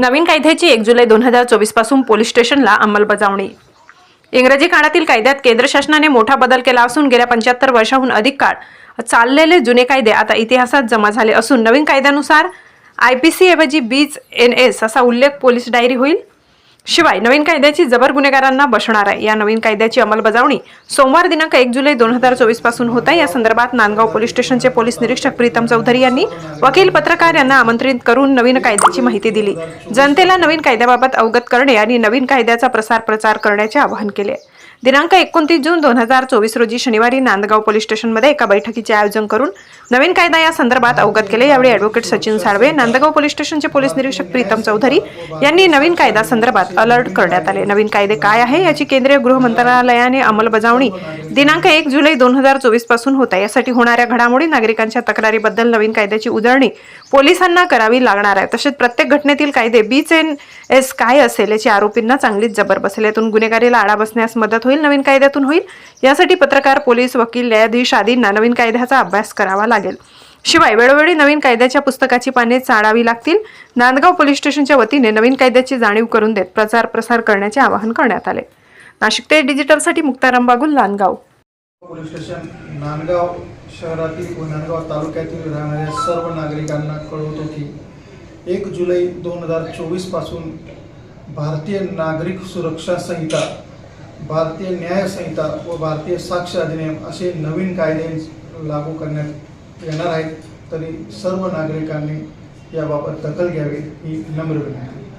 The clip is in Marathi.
नवीन कायद्याची एक जुलै दोन हजार चोवीसपासून पोलीस स्टेशनला अंमलबजावणी. इंग्रजी काळातील कायद्यात केंद्र शासनाने मोठा बदल केला असून गेल्या पंच्याहत्तर वर्षाहून अधिक काळ चाललेले जुने कायदे आता इतिहासात जमा झाले असून नवीन कायद्यानुसार आय पी सी ऐवजी बीच एन एस असा उल्लेख पोलीस डायरी होईल. शिवाय नवीन कायद्याची जबर गुन्हेगारांना बसणार आहे. या नवीन कायद्याची अंमलबजावणी सोमवार दिनांक एक जुलै दोन हजार चोवीसपासून होत आहे. या संदर्भात नांदगाव पोलीस स्टेशनचे पोलीस निरीक्षक प्रीतम चौधरी यांनी वकील पत्रकार यांना आमंत्रित करून नवीन कायद्याची माहिती दिली. जनतेला नवीन कायद्याबाबत अवगत करणे आणि नवीन कायद्याचा प्रसार प्रचार करण्याचे आवाहन केले. दिनांक एकोणतीस जून दोन हजार चोवीस रोजी शनिवारी नांदगाव पोलीस स्टेशनमध्ये एका बैठकीचे आयोजन करून नवीन कायदा या संदर्भात अवगत केले. यावेळी ॲडव्होकेट सचिन साळवे नांदगाव पोलीस स्टेशनचे पोलीस निरीक्षक प्रीतम चौधरी यांनी नवीन कायदा संदर्भात अलर्ट करण्यात आले. नवीन कायदे काय आहे याची केंद्रीय गृह मंत्रालयाने अंमलबजावणी दिनांक एक जुलै दोन हजार चोवीसपासून होत आहे. यासाठी होणाऱ्या घडामोडी नागरिकांच्या तक्रारीबद्दल नवीन कायद्याची उजळणी पोलिसांना करावी लागणार आहे. तसेच प्रत्येक घटनेतील कायदे बीच एन एस काय असेल याची आरोपींना चांगलीच जबर बसेल. यातून गुन्हेगारीला आळा बसण्यास मदत होईल नवीन कायद्यातून होईल. यासाठी पत्रकार पोलीस वकील न्यायाधीश आदींना नवीन कायद्याचा अभ्यास करावा लागेल. शिवाय वेळोवेळी नवीन कायद्याच्या पुस्तकाची पाने चाळावी लागतील. नांदगाव पोलीस स्टेशनच्या वतीने नवीन कायद्याची जाणीव करून देत प्रचार प्रसार करण्याचे आवाहन करण्यात आले. नाशिक ते डिजिटलसाठी मुक्ताराम बागुल नांदगाव. पोलीस स्टेशन नांदगाव शहरातील व नांदगाव तालुक्यातील राहणाऱ्या सर्व नागरिकांना कळवतो की एक जुलै दोन हजार चोवीसपासून भारतीय नागरिक सुरक्षा संहिता भारतीय न्याय संहिता व भारतीय साक्ष अधिनियम असे नवीन कायदे लागू करण्यात येणार आहेत तरी सर्व नागरिकांनी याबाबत दखल घ्यावी ही नम्र विनंती.